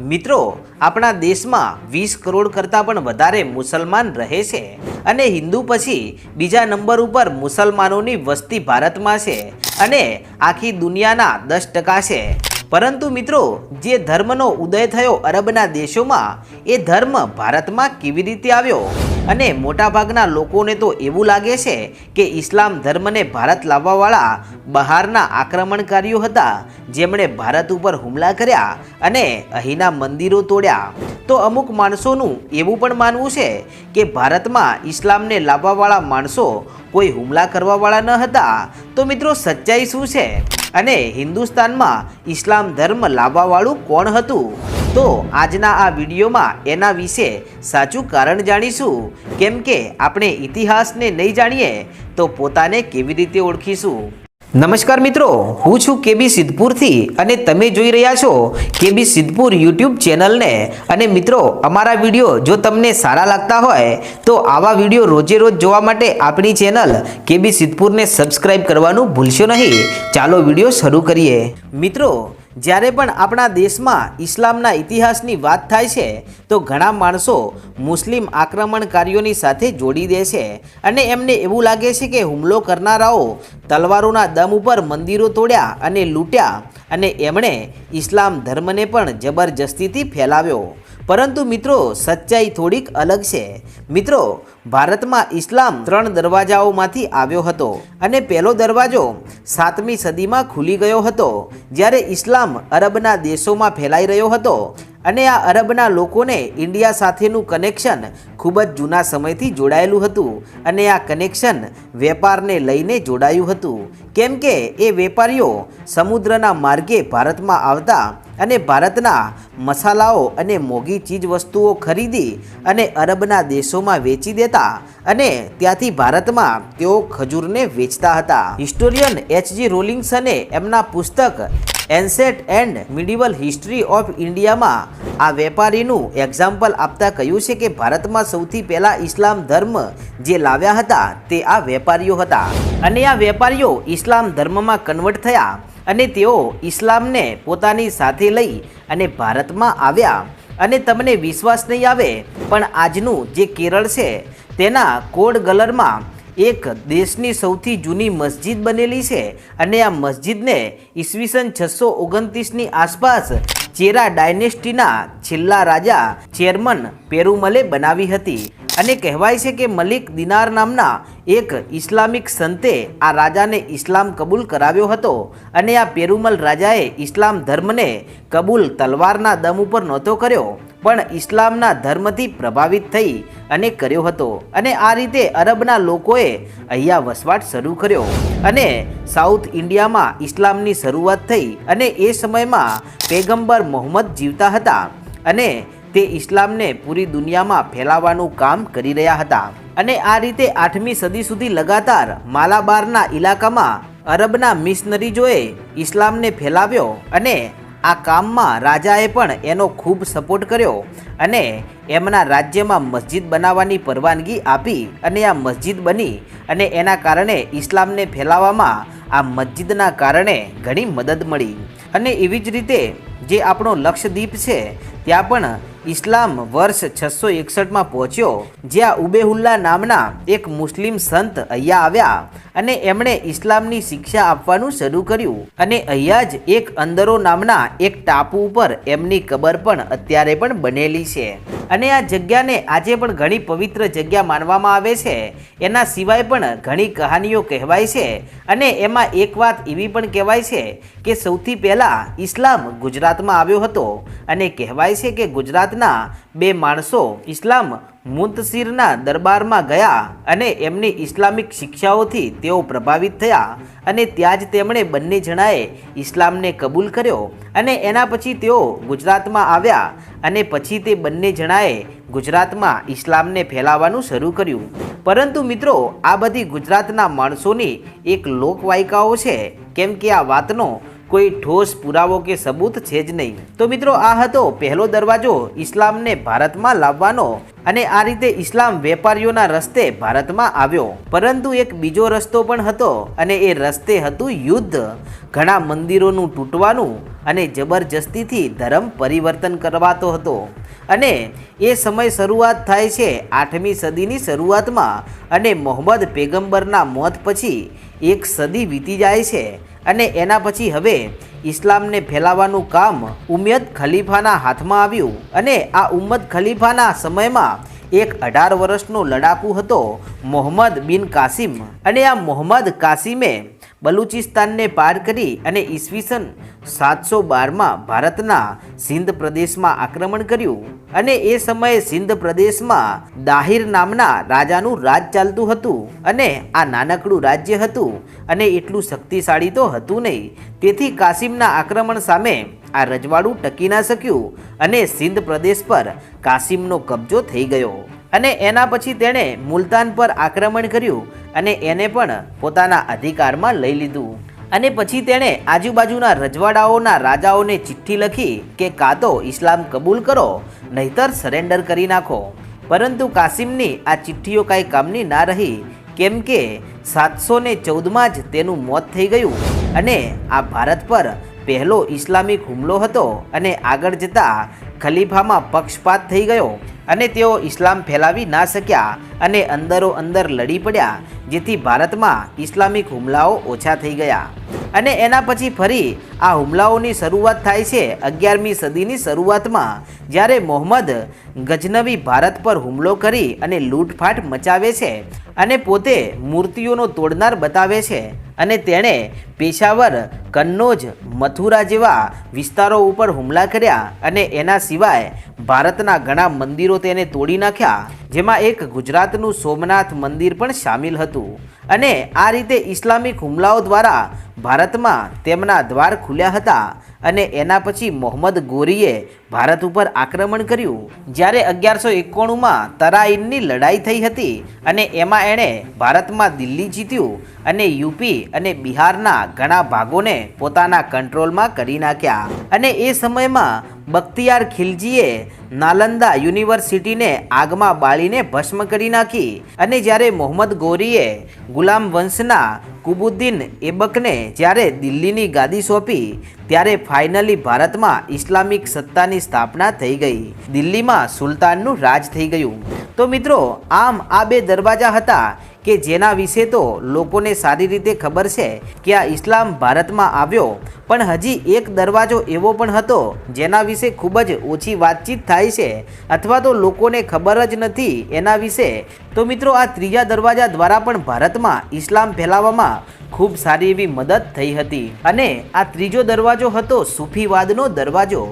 મિત્રો, આપણા દેશમાં વીસ કરોડ કરતાં પણ વધારે મુસલમાન રહે છે અને હિન્દુ પછી બીજા નંબર ઉપર મુસલમાનોની વસ્તી ભારતમાં છે અને આખી દુનિયાના દસ ટકા છે. પરંતુ મિત્રો, જે ધર્મનો ઉદય થયો અરબના દેશોમાં, એ ધર્મ ભારતમાં કેવી રીતે આવ્યો? અને મોટાભાગના લોકોને તો એવું લાગે છે કે ઇસ્લામ ધર્મને ભારત લાવવાવાળા બહારના આક્રમણકારીઓ હતા, જેમણે ભારત ઉપર હુમલા કર્યા અને અહીંના મંદિરો તોડ્યા. તો અમુક માણસોનું એવું પણ માનવું છે કે ભારતમાં ઇસ્લામને લાવવાવાળા માણસો કોઈ હુમલા કરવાવાળા ન હતા. તો મિત્રો સચ્ચાઈ શું છે? અને હિન્દુસ્તાનમાં ઇસ્લામ ધર્મ લાવવાવાળું કોણ હતું? તો આજના આ વિડીયોમાં એના વિશે સાચું કારણ જાણીશું. કેમ કે આપણે ઇતિહાસને નહીં જાણીએ, તો પોતાને કેવી રીતે ઓળખીશું? નમસ્કાર મિત્રો, હું છું કેબી સિદ્ધપુરથી અને તમે જોઈ રહ્યા છો કેબી સિદ્ધપુર યુટ્યુબ ચેનલને. અને મિત્રો, અમારા વીડિયો જો તમને સારા લાગતા હોય, તો આવા વીડિયો રોજે રોજ જોવા માટે આપણી ચેનલ કેબી સિદ્ધપુરને સબસ્ક્રાઈબ કરવાનું ભૂલશો નહીં. ચાલો વીડિયો શરૂ કરીએ. મિત્રો જ્યારે પણ આપણા દેશમાં ઇસ્લામના ઇતિહાસની વાત થાય છે, તો ઘણા માણસો મુસ્લિમ આક્રમણકારીઓની સાથે જોડી દે છે અને એમને એવું લાગે છે કે હુમલો કરનારાઓ તલવારોના દમ ઉપર મંદિરો તોડ્યા અને લૂંટ્યા અને એમણે ઇસ્લામ ધર્મને પણ જબરજસ્તીથી ફેલાવ્યો. પરંતુ મિત્રો, સચ્ચાઈ થોડીક અલગ છે. મિત્રો, ભારતમાં ઇસ્લામ ત્રણ દરવાજાઓમાંથી આવ્યો હતો અને પહેલો દરવાજો સાતમી સદીમાં ખુલી ગયો હતો, જ્યારે ઇસ્લામ અરબના દેશોમાં ફેલાઈ રહ્યો હતો અને આ અરબના લોકોને ઇન્ડિયા સાથેનું કનેક્શન ખૂબ જ જૂના સમયથી જોડાયેલું હતું અને આ કનેક્શન વેપારને લઈને જોડાયું હતું. કેમ કે એ વેપારીઓ સમુદ્રના માર્ગે ભારતમાં આવતા અને ભારતના મસાલાઓ અને મોંઘી ચીજ વસ્તુઓ ખરીદી અને અરબના દેશોમાં વેચી દેતા અને ત્યાંથી ભારતમાં તેઓ ખજૂરને વેચતા હતા. હિસ્ટોરિયન એચજી રોલિંગ્સને એમના પુસ્તક ancient and medieval history of ઇન્ડિયામાં આ વેપારીનું એક્ઝામ્પલ આપતા કહ્યું છે કે ભારતમાં સૌથી પહેલાં ઇસ્લામ ધર્મ જે લાવ્યા હતા તે આ વેપારીઓ હતા. અને આ વેપારીઓ ઇસ્લામ ધર્મમાં કન્વર્ટ થયા અને તેઓ ઇસ્લામને પોતાની સાથે લઈ અને ભારતમાં આવ્યા. અને તમને વિશ્વાસ નહીં આવે, પણ આજનું જે કેરળ છે, તેના કોડ ગલરમાં એક દેશની સૌથી જૂની મસ્જિદ બનેલી છે અને આ મસ્જિદને ઈસવીસન છસો ઓગણત્રીસની આસપાસ ચેરા ડાયનેસ્ટીના છેલ્લા રાજા ચેરમન પેરુમલે બનાવી હતી. અને કહેવાય છે કે મલિક દિનાર નામના એક ઇસ્લામિક સંતે આ રાજાને ઇસ્લામ કબૂલ કરાવ્યો હતો અને આ પેરુમલ રાજાએ ઇસ્લામ ધર્મને કબૂલ તલવારના દમ ઉપર નહોતો કર્યો, પણ ઇસ્લામના ધર્મથી પ્રભાવિત થઈ અને કર્યો હતો. અને આ રીતે અરબના લોકોએ અહીંયા વસવાટ શરૂ કર્યો અને સાઉથ ઇન્ડિયામાં ઇસ્લામની શરૂઆત થઈ અને એ સમયમાં પેગંબર મોહમ્મદ જીવતા હતા અને તે ઇસ્લામને પૂરી દુનિયામાં ફેલાવવાનું કામ કરી રહ્યા હતા. અને આ રીતે આઠમી સદી સુધી લગાતાર માલાબારના ઇલાકામાં અરબના મિશનરીજોએ ઇસ્લામને ફેલાવ્યો અને આ કામમાં રાજાએ પણ એનો ખૂબ સપોર્ટ કર્યો અને એમના રાજ્યમાં મસ્જિદ બનાવવાની પરવાનગી આપી અને આ મસ્જિદ બની અને એના કારણે ઇસ્લામને ફેલાવવામાં આ મસ્જિદના કારણે ઘણી મદદ મળી. અને એવી જ રીતે જે આપણો લક્ષદ્વીપ છે, ત્યાં પણ ઇસ્લામ વર્ષ છસો એકસઠમાં પહોંચ્યો, જ્યાં ઉબેહુલ્લા નામના એક મુસ્લિમ સંત અહીંયા આવ્યા અને એમણે ઇસ્લામની શિક્ષા આપવાનું શરૂ કર્યું. અને અહીંયા જ એક અંદરો નામના એક ટાપુ ઉપર એમની કબર પણ અત્યારે પણ બનેલી છે. અને આ જગ્યાને આજે પણ ઘણી પવિત્ર જગ્યા માનવામાં આવે છે. એના સિવાય પણ ઘણી કહાનીઓ કહેવાય છે અને એમાં એક વાત એવી પણ કહેવાય છે કે સૌથી પહેલાં ઇસ્લામ ગુજરાતમાં આવ્યો હતો અને કહેવાય છે કે ગુજરાતના બે માણસો ઇસ્લામ મુંતસીરના દરબારમાં ગયા અને એમની ઇસ્લામિક શિક્ષાઓથી તેઓ પ્રભાવિત થયા અને ત્યાં જ તેમણે બંને જણાએ ઇસ્લામને કબૂલ કર્યો અને એના પછી તેઓ ગુજરાતમાં આવ્યા અને પછી તે બંને જણાએ ગુજરાતમાં ઇસ્લામને ફેલાવવાનું શરૂ કર્યું. પરંતુ મિત્રો, આ બધી ગુજરાતના માણસોની એક લોકવાયકાઓ છે. કેમ કે આ વાતનો કોઈ ઠોસ પુરાવો કે સબૂત છે જ નહીં. તો મિત્રો, આ હતો પહેલો દરવાજો ઇસ્લામને ભારતમાં લાવવાનો અને આ રીતે ઇસ્લામ વેપારીઓના રસ્તે ભારતમાં આવ્યો. પરંતુ એક બીજો રસ્તો પણ હતો અને એ રસ્તે હતું યુદ્ધ. ઘણા મંદિરોનું તૂટવાનું અને જબરજસ્તીથી ધર્મ પરિવર્તન કરવાતો હતો. અને એ સમય શરૂઆત થાય છે આઠમી સદીની શરૂઆતમાં અને મોહમ્મદ પેગંબરના મોત પછી એક સદી વીતી જાય છે. અને એના પછી હવે ઇસ્લામને ફેલાવવાનું કામ ઉમ્મદ ખલીફાના હાથમાં આવ્યું અને આ ઉમ્મદ ખલીફાના સમયમાં એક અઢાર વર્ષનો લડાકુ હતો મોહમ્મદ બિન કાસિમ. અને આ મોહમ્મદ કાસિમે બલુચિસ્તાનને પાર કરી અને ઈસવીસન સાતસો બારમાં ભારતના સિંધ પ્રદેશમાં આક્રમણ કર્યું અને એ સમયે સિંધ પ્રદેશમાં દાહિર નામના રાજાનું રાજ ચાલતું હતું અને આ નાનકડું રાજ્ય હતું અને એટલું શક્તિશાળી તો હતું નહીં. તેથી કાસિમના આક્રમણ સામે આ રજવાડું ટકી ના શક્યું અને સિંધ પ્રદેશ પર કાસિમનો કબજો થઈ ગયો. અને એના પછી તેણે મુલતાન પર આક્રમણ કર્યું અને એને પણ પોતાના અધિકારમાં લઈ લીધું. અને પછી તેણે આજુબાજુના રજવાડાઓના રાજાઓને ચિઠ્ઠી લખી કે કાં તો ઇસ્લામ કબૂલ કરો, નહીતર સરેન્ડર કરી નાખો. પરંતુ કાસિમની આ ચિઠ્ઠીઓ કાંઈ કામની ના રહી, કેમ કે સાતસો ને ચૌદમાં જ તેનું મોત થઈ ગયું અને આ ભારત પર પહેલો ઇસ્લામિક હુમલો હતો અને આગળ જતાં ખલીફામાં પક્ષપાત થઈ ગયો. અને તેઓ ઇસ્લામ ફેલાવી ના શક્યા અને અંદરો અંદર લડી પડ્યા, જેથી ભારતમાં ઇસ્લામિક હુમલાઓ ઓછા થઈ ગયા. અને એના પછી ફરી આ હુમલાઓની શરૂઆત થાય છે અગિયારમી સદીની શરૂઆતમાં, જ્યારે મોહમ્મદ ગજનવી ભારત પર હુમલો કરી અને લૂંટફાટ મચાવે છે. અને પોતે મૂર્તિઓનો તોડનાર બતાવે છે અને તેણે પેશાવર, કન્નોજ, મથુરા જેવા વિસ્તારો ઉપર હુમલા કર્યા અને એના સિવાય ભારતના ઘણા મંદિરો તેને તોડી નાખ્યા, જેમાં એક ગુજરાતનું સોમનાથ મંદિર પણ સામેલ હતું. અને આ રીતે ઇસ્લામિક હુમલાઓ દ્વારા ભારતમાં તેમના દ્વાર ખુલ્યા હતા અને એના પછી મોહમ્મદ ગોરીએ ભારત ઉપર આક્રમણ કર્યું. જ્યારે અગિયારસો એકોણુંમાં તરાઈનની લડાઈ થઈ હતી અને એમાં એણે ભારતમાં દિલ્હી જીત્યું અને યુપી અને બિહારના ઘણા ભાગોને પોતાના કંટ્રોલમાં કરી નાખ્યા. અને એ સમયમાં બખ્તિયાર ખિલજીએ નાલંદા યુનિવર્સિટીને આગમાં બાળીને ભસ્મ કરી નાખી અને જ્યારે મોહમ્મદ ગોરીએ ગુલામ વંશના કુબુદ્દીન એબકને જ્યારે દિલ્હીની ગાદી સોંપી, ત્યારે ફાઇનલી ભારતમાં ઇસ્લામિક સત્તાની સ્થાપના થઈ ગઈ. દિલ્હીમાં સુલતાનનું રાજ થઈ ગયું. તો મિત્રો, આમ આ બે દરવાજા હતા. કે જેના વિશે તો લોકોને સારી રીતે ખબર છે કે આ ઇસ્લામ ભારતમાં આવ્યો. પણ હજી એક દરવાજો એવો પણ હતો જેના વિશે ખૂબ જ ઓછી વાતચીત થાય છે અથવા તો લોકોને ખબર જ નથી એના વિશે. તો મિત્રો, આ ત્રીજા દરવાજા દ્વારા પણ ભારતમાં ઇસ્લામ ફેલાવવામાં ખૂબ સારી એવી મદદ થઈ હતી. અને આ ત્રીજો દરવાજો હતો સૂફીવાદનો દરવાજો.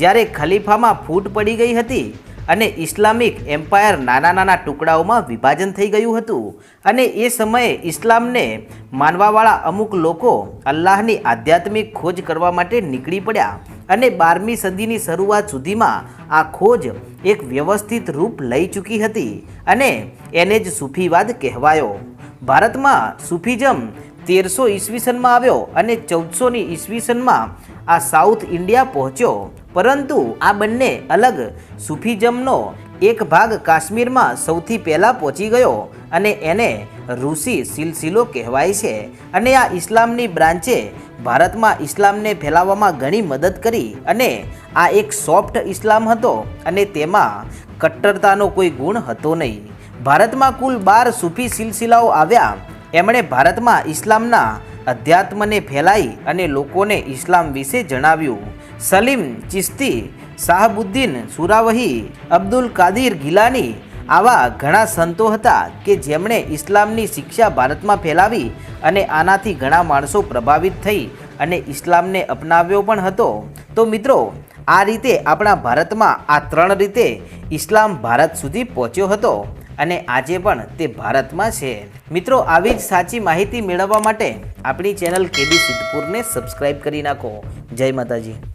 જ્યારે ખલીફામાં ફૂટ પડી ગઈ હતી અને ઇસ્લામિક એમ્પાયર નાના નાના ટુકડાઓમાં વિભાજન થઈ ગયું હતું. અને એ સમયે ઇસ્લામને માનવાવાળા અમુક લોકો અલ્લાહની આધ્યાત્મિક ખોજ કરવા માટે નીકળી પડ્યા અને બારમી સદીની શરૂઆત સુધીમાં આ ખોજ એક વ્યવસ્થિત રૂપ લઈ ચૂકી હતી અને એને જ સૂફીવાદ કહેવાયો. ભારતમાં સૂફીઝમ તેરસો ઈસવીસનમાં આવ્યો અને ચૌદસોની ઈસવીસનમાં આ સાઉથ ઇન્ડિયા પહોંચ્યો. પરંતુ આ બંને અલગ. સૂફીઝમનો એક ભાગ કાશ્મીરમાં સૌથી પહેલાં પહોંચી ગયો અને એને ઋષિ સિલસિલો કહેવાય છે. અને આ ઇસ્લામની બ્રાન્ચે ભારતમાં ઇસ્લામને ફેલાવવામાં ઘણી મદદ કરી અને આ એક સોફ્ટ ઇસ્લામ હતો અને તેમાં કટ્ટરતાનો કોઈ ગુણ હતો નહીં. ભારતમાં કુલ બાર સૂફી સિલસિલાઓ આવ્યા. એમણે ભારતમાં ઇસ્લામના અધ્યાત્મને ફેલાઈ અને લોકોને ઇસ્લામ વિશે જણાવ્યું. સલીમ ચિસ્તી શાહબુદ્દીન સુરાવહી, અબ્દુલ કાદિર ગિલાની આવા ઘણા સંતો હતા કે જેમણે ઇસ્લામની શિક્ષા ભારતમાં ફેલાવી અને આનાથી ઘણા માણસો પ્રભાવિત થઈ અને ઇસ્લામને અપનાવ્યો પણ હતો. તો મિત્રો, આ રીતે આપણા ભારતમાં આ ત્રણ રીતે ઇસ્લામ ભારત સુધી પહોંચ્યો હતો. અને આજે પણ તે ભારતમાં છે. મિત્રો, આવી જ સાચી માહિતી મેળવવા માટે આપણી ચેનલ કેબી સિદ્ધપુરને સબસ્ક્રાઈબ કરી નાખો. જય માતાજી.